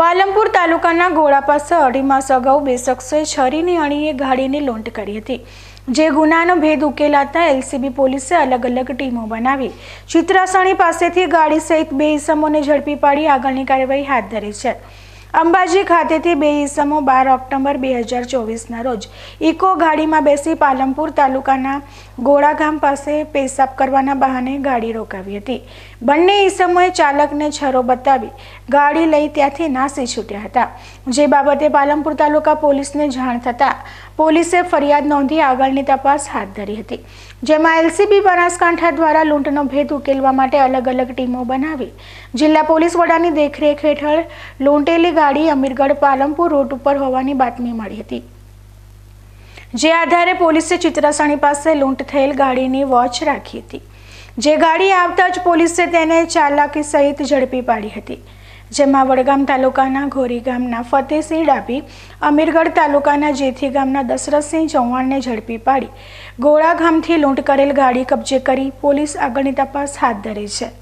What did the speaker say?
પાલનપુર તાલુકાના ગોળા પાસે અઢી માસ અગાઉ બે શખ્સોએ છરીની અણીએ ગાડીની લૂંટ કરી હતી. જે ગુનાનો ભેદ ઉકેલાતા એલસીબી પોલીસે અલગ અલગ ટીમો બનાવી. ચિત્રાસણી પાસેથી ગાડી સહિત બે ઈસમોને ઝડપી પાડી આગળની કાર્યવાહી હાથ ધરી છે. અંબાજી ખાતેથી બે ઈસમો બાર ઓક્ટોબર બે હજાર ચોવીસના રોજ ઇકો ગાડીમાં બેસી પાલમપુર તાલુકાના ગોળા ગામ પાસે પેશાબ કરવાના બહાને ગાડી રોકાવી હતી. બંને ઈસમોએ ચાલકને છરો બતાવી ગાડી લઈ ત્યાંથી નાસી છૂટ્યા હતા. જે બાબતે પાલનપુર તાલુકા પોલીસને જાણ થતાં પોલીસે ફરિયાદ નોંધી આગળની તપાસ હાથ ધરી હતી. જેમાં એલસીબી બનાસકાંઠા દ્વારા લૂંટનો ભેદ ઉકેલવા માટે અલગ અલગ ટીમો બનાવી. જિલ્લા પોલીસ વડાની દેખરેખ હેઠળ લૂંટેલી ગાડી અમીરગઢ પાલનપુર રોડ ઉપર હોવાની બાતમી મળી હતી. જે આધારે પોલીસે ચિત્રાસણી પાસે લૂંટ થયેલ ગાડીની વોચ રાખી હતી. જે ગાડી આવતા જ પોલીસે તેને ચાલાકી સહિત ઝડપી પાડી હતી. જેમાં વડગામ તાલુકાના ઘોરી ગામના ફતેહસિંહ ડાભી, અમીરગઢ તાલુકાના જેથી ગામના દશરથસિંહ ચૌહાણને ઝડપી પાડી ગોળા ગામથી લૂંટ કરેલ ગાડી કબજે કરી પોલીસ આગળની તપાસ હાથ ધરી છે.